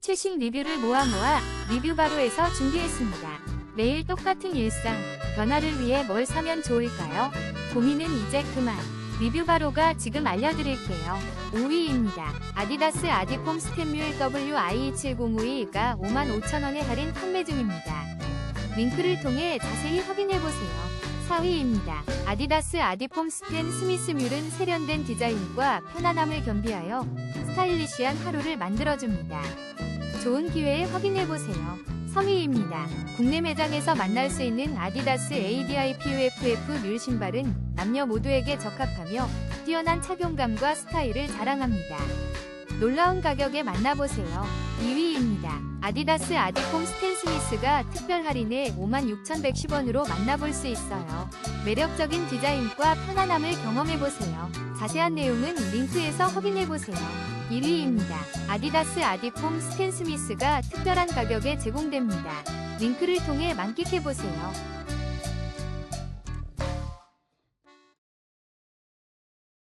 최신 리뷰를 모아 모아 리뷰 바로에서 준비했습니다. 매일 똑같은 일상, 변화를 위해 뭘 사면 좋을까요? 고민은 이제 그만. 리뷰 바로가 지금 알려드릴게요. 5위입니다. 아디다스 아디폼 스탠뮬 WI705가 55,000원에 할인 판매 중입니다. 링크를 통해 자세히 확인해보세요. 4위입니다. 아디다스 아디폼 스탠 스미스 뮬은 세련된 디자인과 편안함을 겸비하여 스타일리시한 하루를 만들어줍니다. 좋은 기회에 확인해보세요. 3위입니다. 국내 매장에서 만날 수 있는 아디다스 ADI PUFF 뮬 신발은 남녀 모두에게 적합하며 뛰어난 착용감과 스타일을 자랑합니다. 놀라운 가격에 만나보세요. 2위입니다. 아디다스 아디폼 스탠 스미스가 특별 할인에 56,110원으로 만나볼 수 있어요. 매력적인 디자인과 편안함을 경험해보세요. 자세한 내용은 링크에서 확인해보세요. 1위입니다. 아디다스 아디폼 스탠 스미스가 특별한 가격에 제공됩니다. 링크를 통해 만끽해보세요.